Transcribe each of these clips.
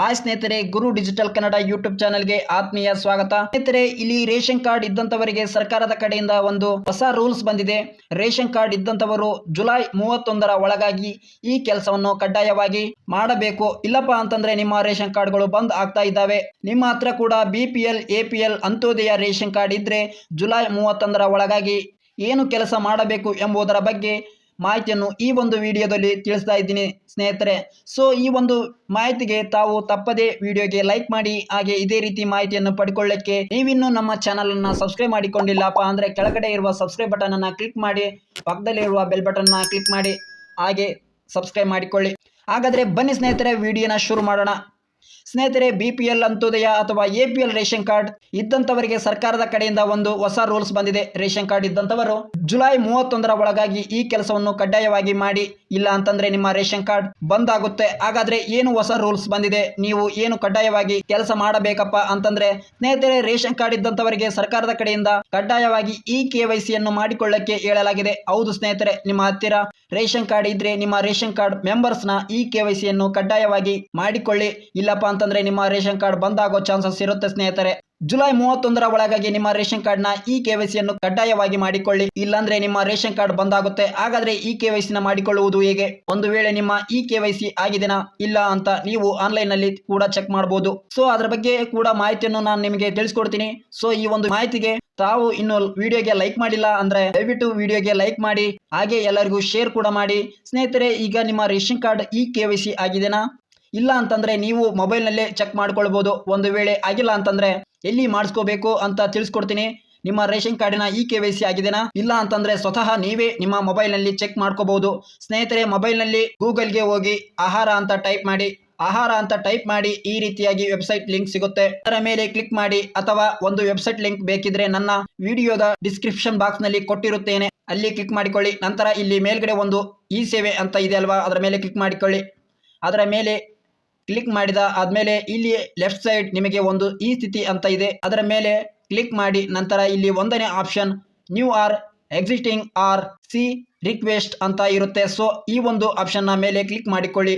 Hi ಸ್ನೇಹಿತರೆ, ಗುರು digital Kannada YouTube ಚಾನೆಲ್ಗೆ ಆತ್ಮೀಯ ಸ್ವಾಗತ. ಸ್ನೇಹಿತರೆ, ಇಲ್ಲಿ ರೇಷನ್ ಕಾರ್ಡ್ ಇದ್ದಂತವರಿಗೆ ಸರ್ಕಾರದ ಕಡೆಯಿಂದ ಒಂದು ಹೊಸ ರೂಲ್ಸ್ ಬಂದಿದೆ. ರೇಷನ್ ಕಾರ್ಡ್ ಇದ್ದಂತವರು ಜುಲೈ ಮೂವತ್ತೊಂದರ ಒಳಗಾಗಿ ಈ ಕೆಲಸವನ್ನು ಕಡ್ಡಾಯವಾಗಿ ಮಾಡಬೇಕು. ಇಲ್ಲಪ್ಪ ಅಂತಂದ್ರೆ ನಿಮ್ಮ ರೇಷನ್ ಕಾರ್ಡ್ಗಳು ಬಂದ್ ಆಗ್ತಾ ಇದ್ದಾವೆ. ನಿಮ್ಮ ಹತ್ರ ಕೂಡ B P L, A P L Antyodaya ration card ಇದ್ರೆ ಜುಲೈ ಮೂವತ್ತೊಂದರ ಒಳಗಾಗಿ ಏನು ಕೆಲಸ ಮಾಡಬೇಕು ಎಂಬುದರ ಬಗ್ಗೆ ಮಾಹಿತಿಯನ್ನು ಈ ಒಂದು ವಿಡಿಯೋದಲ್ಲಿ ತಿಳಿಸ್ತಾ ಇದ್ದೀನಿ ಸ್ನೇಹಿತರೆ. ಸೊ ಈ ಒಂದು ಮಾಹಿತಿಗೆ ತಾವು ತಪ್ಪದೇ ವಿಡಿಯೋಗೆ ಲೈಕ್ ಮಾಡಿ, ಹಾಗೆ ಇದೇ ರೀತಿ ಮಾಹಿತಿಯನ್ನು ಪಡ್ಕೊಳ್ಳಕ್ಕೆ ನೀವಿನ್ನೂ ನಮ್ಮ ಚಾನಲ್ ಅನ್ನ ಸಬ್ಸ್ಕ್ರೈಬ್ ಮಾಡಿಕೊಂಡಿಲ್ಲಪ್ಪ ಅಂದ್ರೆ ಕೆಳಗಡೆ ಇರುವ ಸಬ್ಸ್ಕ್ರೈಬ್ ಬಟನ್ ಅನ್ನ ಕ್ಲಿಕ್ ಮಾಡಿ, ಪಕ್ಕದಲ್ಲಿ ಇರುವ ಬೆಲ್ ಬಟನ್ನ ಕ್ಲಿಕ್ ಮಾಡಿ, ಹಾಗೆ ಸಬ್ಸ್ಕ್ರೈಬ್ ಮಾಡಿಕೊಳ್ಳಿ. ಹಾಗಾದ್ರೆ ಬನ್ನಿ ಸ್ನೇಹಿತರೆ, ವಿಡಿಯೋನ ಶುರು ಮಾಡೋಣ. ಸ್ನೇಹಿತರೆ ಬಿ ಪಿ ಎಲ್ ಅಂತ್ಯೋದಯ ಅಥವಾ A P L ration card? ಇದ್ದಂಥವರಿಗೆ ಸರ್ಕಾರದ ಕಡೆಯಿಂದ ಒಂದು ಹೊಸ ರೂಲ್ಸ್ ಬಂದಿದೆ. ರೇಷನ್ ಕಾರ್ಡ್ ಇದ್ದಂಥವರು ಜುಲೈ ಮೂವತ್ತೊಂದರ ಒಳಗಾಗಿ ಈ ಕೆಲಸವನ್ನು ಕಡ್ಡಾಯವಾಗಿ ಮಾಡಿ ಇಲ್ಲ ಅಂತಂದ್ರೆ ನಿಮ್ಮ ರೇಷನ್ ಕಾರ್ಡ್ ಬಂದ್ ಆಗುತ್ತೆ ಹಾಗಾದ್ರೆ ಏನು ಹೊಸ ರೂಲ್ಸ್ ಬಂದಿದೆ? ನೀವು ಏನು ಕಡ್ಡಾಯವಾಗಿ ಕೆಲಸ ಮಾಡಬೇಕಪ್ಪ ಅಂತಂದ್ರೆ ಸ್ನೇಹಿತರೆ, ರೇಷನ್ ಕಾರ್ಡ್ ಇದ್ದಂತವರಿಗೆ ಸರ್ಕಾರದ ಕಡೆಯಿಂದ ಕಡ್ಡಾಯವಾಗಿ ಇ ಕೆ ವೈ ಮಾಡಿಕೊಳ್ಳಕ್ಕೆ ಹೇಳಲಾಗಿದೆ. ಹೌದು ಸ್ನೇಹಿತರೆ, ನಿಮ್ಮ ಹತ್ತಿರ ರೇಷನ್ ಕಾರ್ಡ್ ಇದ್ರೆ ನಿಮ್ಮ ರೇಷನ್ ಕಾರ್ಡ್ ಮೆಂಬರ್ಸ್ನ ಇ ಕೆ ವೈ ಕಡ್ಡಾಯವಾಗಿ ಮಾಡಿಕೊಳ್ಳಿ. ಇಲ್ಲಪ್ಪ ಅಂತಂದ್ರೆ ನಿಮ್ಮ ರೇಷನ್ ಕಾರ್ಡ್ ಬಂದ್ ಆಗೋ ಚಾನ್ಸಸ್ ಇರುತ್ತೆ ಸ್ನೇಹಿತರೆ. ಜುಲೈ ಮೂವತ್ತೊಂದರ ಒಳಗಾಗಿ ನಿಮ್ಮ ರೇಷನ್ ಕಾರ್ಡ್ನ ಇ ಕೆ ವೈ ಸಿಯನ್ನು ಕಡ್ಡಾಯವಾಗಿ ಮಾಡಿಕೊಳ್ಳಿ. ಇಲ್ಲಾಂದ್ರೆ ನಿಮ್ಮ ರೇಷನ್ ಕಾರ್ಡ್ ಬಂದಾಗುತ್ತೆ. ಹಾಗಾದ್ರೆ ವೈ ಸಿನ ಮಾಡಿಕೊಳ್ಳುವುದು ಹೇಗೆ? ಒಂದು ವೇಳೆ ನಿಮ್ಮ ಇ ಕೆ ವೈ ಸಿ ಆಗಿದೆನಾ? ಇಲ್ಲ ಅಂತ ನೀವು ಆನ್ಲೈನ್ನಲ್ಲಿ ಕೂಡ ಚೆಕ್ ಮಾಡಬಹುದು ಸೊ, ಅದರ ಬಗ್ಗೆ ಕೂಡ ಮಾಹಿತಿಯನ್ನು ನಾನು ನಿಮಗೆ ತಿಳಿಸ್ಕೊಡ್ತೀನಿ. ಸೊ, ಈ ಒಂದು ಮಾಹಿತಿಗೆ ತಾವು ಇನ್ನು ವಿಡಿಯೋಗೆ ಲೈಕ್ ಮಾಡಿಲ್ಲ ಅಂದ್ರೆ ದಯವಿಟ್ಟು ವಿಡಿಯೋಗೆ ಲೈಕ್ ಮಾಡಿ, ಹಾಗೆ ಎಲ್ಲರಿಗೂ ಶೇರ್ ಕೂಡ ಮಾಡಿ. ಸ್ನೇಹಿತರೆ, ಈಗ ನಿಮ್ಮ ration card E K Y C ಆಗಿದೆನಾ? ಇಲ್ಲ ಅಂತಂದ್ರೆ ನೀವು ಮೊಬೈಲ್ನಲ್ಲೇ ಚೆಕ್ ಮಾಡ್ಕೊಳ್ಬೋದು. ಒಂದು ವೇಳೆ ಆಗಿಲ್ಲ ಅಂತಂದ್ರೆ ಎಲ್ಲಿ ಮಾಡಿಸ್ಕೋಬೇಕು ಅಂತ ತಿಳಿಸ್ಕೊಡ್ತೀನಿ. ನಿಮ್ಮ ರೇಷನ್ ಕಾರ್ಡಿನ ಇ ಕೆ ವೈ ಸಿ ಆಗಿದೆನಾ? ಇಲ್ಲ ಅಂತಂದ್ರೆ ಸ್ವತಃ ನೀವೇ ನಿಮ್ಮ ಮೊಬೈಲ್ನಲ್ಲಿ ಚೆಕ್ ಮಾಡ್ಕೋಬಹುದು ಸ್ನೇಹಿತರೆ, ಮೊಬೈಲ್ನಲ್ಲಿ ಗೂಗಲ್ಗೆ ಹೋಗಿ ಆಹಾರ ಅಂತ ಟೈಪ್ ಮಾಡಿ, ಆಹಾರ ಅಂತ ಟೈಪ್ ಮಾಡಿ ಈ ರೀತಿಯಾಗಿ ವೆಬ್ಸೈಟ್ ಲಿಂಕ್ ಸಿಗುತ್ತೆ. ಅದರ ಮೇಲೆ ಕ್ಲಿಕ್ ಮಾಡಿ ಅಥವಾ ಒಂದು ವೆಬ್ಸೈಟ್ ಲಿಂಕ್ ಬೇಕಿದ್ರೆ ನನ್ನ ವಿಡಿಯೋದ ಡಿಸ್ಕ್ರಿಪ್ಷನ್ ಬಾಕ್ಸ್ನಲ್ಲಿ ಕೊಟ್ಟಿರುತ್ತೇನೆ. ಅಲ್ಲಿ ಕ್ಲಿಕ್ ಮಾಡಿಕೊಳ್ಳಿ. ನಂತರ ಇಲ್ಲಿ ಮೇಲ್ಗಡೆ ಒಂದು ಇ ಸೇವೆ ಅಂತ ಇದೆ ಅಲ್ವಾ? ಅದರ ಮೇಲೆ ಕ್ಲಿಕ್ ಮಾಡಿಕೊಳ್ಳಿ. ಅದರ ಮೇಲೆ ಕ್ಲಿಕ್ ಮಾಡಿದ ಆದ್ಮೇಲೆ ಇಲ್ಲಿ ಲೆಫ್ಟ್ ಸೈಡ್ ನಿಮಗೆ ಒಂದು ಈ ಸ್ಥಿತಿ ಅಂತ ಇದೆ. ಅದರ ಮೇಲೆ ಕ್ಲಿಕ್ ಮಾಡಿ, ನಂತರ ಇಲ್ಲಿ ಒಂದನೇ option new or existing R C request ಅಂತ ಇರುತ್ತೆ. ಸೊ ಈ ಒಂದು ಆಪ್ಷನ್ನ ಮೇಲೆ ಕ್ಲಿಕ್ ಮಾಡಿಕೊಳ್ಳಿ.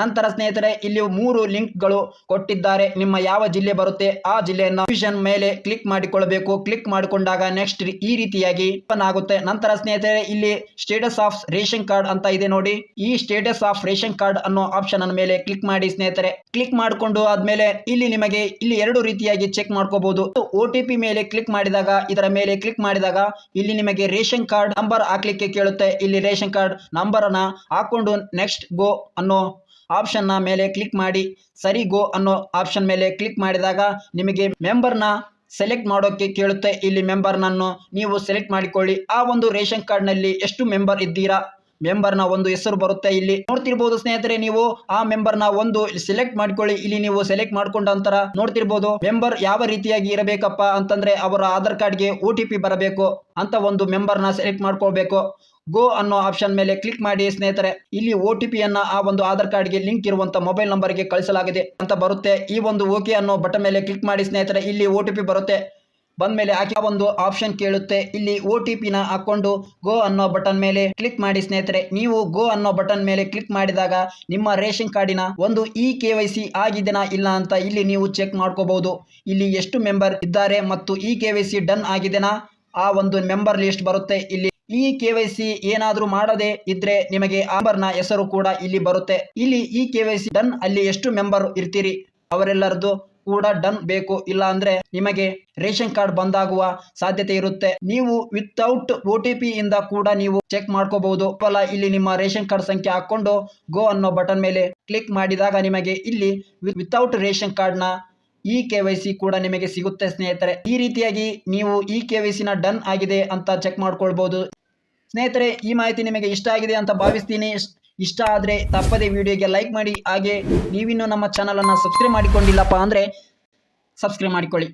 ನಂತರ ಸ್ನೇಹಿತರೆ ಇಲ್ಲಿ ಮೂರು ಲಿಂಕ್ಗಳು ಕೊಟ್ಟಿದ್ದಾರೆ. ನಿಮ್ಮ ಯಾವ ಜಿಲ್ಲೆ ಬರುತ್ತೆ, ಆ ಜಿಲ್ಲೆಯನ್ನು ಆಪ್ಷನ್ ಮೇಲೆ ಕ್ಲಿಕ್ ಮಾಡಿಕೊಳ್ಳಬೇಕು. ಕ್ಲಿಕ್ ಮಾಡಿಕೊಂಡಾಗ ನೆಕ್ಸ್ಟ್ ಈ ರೀತಿಯಾಗಿ ಓಪನ್ ಆಗುತ್ತೆ. ನಂತರ ಸ್ನೇಹಿತರೆ, ಇಲ್ಲಿ ಸ್ಟೇಟಸ್ ಆಫ್ ರೇಷನ್ ಕಾರ್ಡ್ ಅಂತ ಇದೆ ನೋಡಿ. ಈ ಸ್ಟೇಟಸ್ ಆಫ್ ರೇಷನ್ ಕಾರ್ಡ್ ಅನ್ನೋ ಆಪ್ಷನ್ ಅನ್ನ ಮೇಲೆ ಕ್ಲಿಕ್ ಮಾಡಿ ಸ್ನೇಹಿತರೆ. ಕ್ಲಿಕ್ ಮಾಡಿಕೊಂಡು ಆದ್ಮೇಲೆ ಇಲ್ಲಿ ನಿಮಗೆ ಇಲ್ಲಿ ಎರಡು ರೀತಿಯಾಗಿ ಚೆಕ್ ಮಾಡ್ಕೋಬಹುದು ಒ ಟಿ ಪಿ ಮೇಲೆ ಕ್ಲಿಕ್ ಮಾಡಿದಾಗ, ಇದರ ಮೇಲೆ ಕ್ಲಿಕ್ ಮಾಡಿದಾಗ ಇಲ್ಲಿ ನಿಮಗೆ ರೇಷನ್ ಕಾರ್ಡ್ ನಂಬರ್ ಹಾಕ್ಲಿಕ್ಕೆ ಕೇಳುತ್ತೆ. ಇಲ್ಲಿ ರೇಷನ್ ಕಾರ್ಡ್ ನಂಬರ್ ಅನ್ನ ಹಾಕೊಂಡು ನೆಕ್ಸ್ಟ್ ಗೋ ಅನ್ನೋ ಆಪ್ಷನ್ನ ಮೇಲೆ ಕ್ಲಿಕ್ ಮಾಡಿ, ಸರಿ, ಗೋ ಅನ್ನೋ ಆಪ್ಷನ್ ಮೇಲೆ ಕ್ಲಿಕ್ ಮಾಡಿದಾಗ ನಿಮಗೆ ಮೆಂಬರ್ನ ಸೆಲೆಕ್ಟ್ ಮಾಡೋಕ್ಕೆ ಕೇಳುತ್ತೆ. ಇಲ್ಲಿ ಮೆಂಬರ್ನನ್ನು ನೀವು ಸೆಲೆಕ್ಟ್ ಮಾಡಿಕೊಳ್ಳಿ. ಆ ಒಂದು ರೇಷನ್ ಕಾರ್ಡ್ನಲ್ಲಿ ಎಷ್ಟು ಮೆಂಬರ್ ಇದ್ದೀರಾ? ಮೆಂಬರ್ನ ಒಂದು ಹೆಸರು ಬರುತ್ತೆ ಇಲ್ಲಿ. ನೋಡ್ತಿರ್ಬೋದು ಸ್ನೇಹಿತರೆ ನೀವು, ಆ ಮೆಂಬರ್ನ ಒಂದು ಸೆಲೆಕ್ಟ್ ಮಾಡ್ಕೊಳ್ಳಿ. ಇಲ್ಲಿ ನೀವು ಸೆಲೆಕ್ಟ್ ಮಾಡ್ಕೊಂಡ ನಂತರ ನೋಡ್ತಿರ್ಬೋದು ಮೆಂಬರ್ ಯಾವ ರೀತಿಯಾಗಿ ಇರಬೇಕಪ್ಪ ಅಂತಂದ್ರೆ ಅವರ ಆಧಾರ್ ಕಾರ್ಡ್ಗೆ ಒ ಟಿ ಬರಬೇಕು ಅಂತ ಒಂದು ಮೆಂಬರ್ನ ಸೆಲೆಕ್ಟ್ ಮಾಡ್ಕೊಳ್ಬೇಕು. ಗೋ ಅನ್ನೋ ಆಪ್ಷನ್ ಮೇಲೆ ಕ್ಲಿಕ್ ಮಾಡಿ ಸ್ನೇಹಿತರೆ. ಇಲ್ಲಿ ಒ ಟಿ ಪಿಯನ್ನ ಆ ಒಂದು ಆಧಾರ್ ಕಾರ್ಡ್ಗೆ ಲಿಂಕ್ ಇರುವಂತ ಮೊಬೈಲ್ ನಂಬರ್ಗೆ ಕಳಿಸಲಾಗಿದೆ. ಅಂತ ಬರುತ್ತೆ. ಈ ಒಂದು ಓಕೆ ಅನ್ನೋ ಬಟನ್ ಮೇಲೆ ಕ್ಲಿಕ್ ಮಾಡಿ ಸ್ನೇಹಿತರೆ. ಇಲ್ಲಿ ಒ ಟಿ ಪಿ ಬರುತ್ತೆ. ಬಂದ್ಮೇಲೆ ಆಕೆ ಆ ಒಂದು ಆಪ್ಷನ್ ಕೇಳುತ್ತೆ. ಇಲ್ಲಿ ಒ ಟಿ ಪಿನ ಹಾಕೊಂಡು ಗೋ ಅನ್ನೋ ಬಟನ್ ಮೇಲೆ ಕ್ಲಿಕ್ ಮಾಡಿ ಸ್ನೇಹಿತರೆ. ನೀವು ಗೋ ಅನ್ನೋ ಬಟನ್ ಮೇಲೆ ಕ್ಲಿಕ್ ಮಾಡಿದಾಗ ನಿಮ್ಮ ರೇಷನ್ ಕಾರ್ಡಿನ ಒಂದು ಇ ಕೆ ವೈ ಸಿ ಆಗಿದೆನಾ ಇಲ್ಲ ಅಂತ ಇಲ್ಲಿ ನೀವು ಚೆಕ್ ಮಾಡ್ಕೋಬಹುದು. ಇಲ್ಲಿ ಎಷ್ಟು ಮೆಂಬರ್ ಇದ್ದಾರೆ ಮತ್ತು E K Y C done ಆಗಿದೆನಾ ಆ ಒಂದು ಮೆಂಬರ್ ಲಿಸ್ಟ್ ಬರುತ್ತೆ. ಇಲ್ಲಿ ಈ ಕೆ ವೈ ಸಿ ಏನಾದ್ರೂ ಮಾಡದೆ ಇದ್ರೆ ನಿಮಗೆ ಆಂಬರ್ನ ಹೆಸರು ಕೂಡ ಇಲ್ಲಿ ಬರುತ್ತೆ. ಇಲ್ಲಿ ಈ ಕೆ ವೈ ಸಿ ಡನ್ ಅಲ್ಲಿ ಎಷ್ಟು ಮೆಂಬರ್ ಇರ್ತೀರಿ? ಅವರೆಲ್ಲರದು ಕೂಡ ಡನ್ ಬೇಕು. ಇಲ್ಲ ಅಂದ್ರೆ ನಿಮಗೆ ರೇಷನ್ ಕಾರ್ಡ್ ಬಂದಾಗುವ ಸಾಧ್ಯತೆ ಇರುತ್ತೆ. ನೀವು ವಿತೌಟ್ ಒ ಟಿ ಪಿ ಇಂದ ಕೂಡ ನೀವು ಚೆಕ್ ಮಾಡ್ಕೋಬಹುದು. ಫಲ ಇಲ್ಲಿ ನಿಮ್ಮ ರೇಷನ್ ಕಾರ್ಡ್ ಸಂಖ್ಯೆ ಹಾಕೊಂಡು ಗೋ ಅನ್ನೋ ಬಟನ್ ಮೇಲೆ ಕ್ಲಿಕ್ ಮಾಡಿದಾಗ ನಿಮಗೆ ಇಲ್ಲಿ ವಿತೌಟ್ ರೇಷನ್ ಕಾರ್ಡ್ನ ಇ ಕೆ ವೈ ಸಿ ಕೂಡ ನಿಮಗೆ ಸಿಗುತ್ತೆ, ಸ್ನೇಹಿತರೆ. ಈ ರೀತಿಯಾಗಿ ನೀವು ಇ ಕೆ ವೈ ಸಿನ ಡನ್ ಆಗಿದೆ ಅಂತ ಚೆಕ್ ಮಾಡ್ಕೊಳ್ಬಹುದು ಸ್ನೇಹಿತರೆ, ಈ ಮಾಹಿತಿ ನಿಮಗೆ ಇಷ್ಟ ಆಗಿದೆ ಅಂತ ಭಾವಿಸ್ತೀನಿ. ಇಷ್ಟ ಆದರೆ ತಪ್ಪದೆ ವಿಡಿಯೋಗೆ ಲೈಕ್ ಮಾಡಿ. ಹಾಗೆ ನೀವಿನ್ನೂ ನಮ್ಮ ಚಾನಲನ್ನು ಸಬ್ಸ್ಕ್ರೈಬ್ ಮಾಡಿಕೊಂಡಿಲ್ಲಪ್ಪ ಅಂದರೆ ಸಬ್ಸ್ಕ್ರೈಬ್ ಮಾಡಿಕೊಳ್ಳಿ.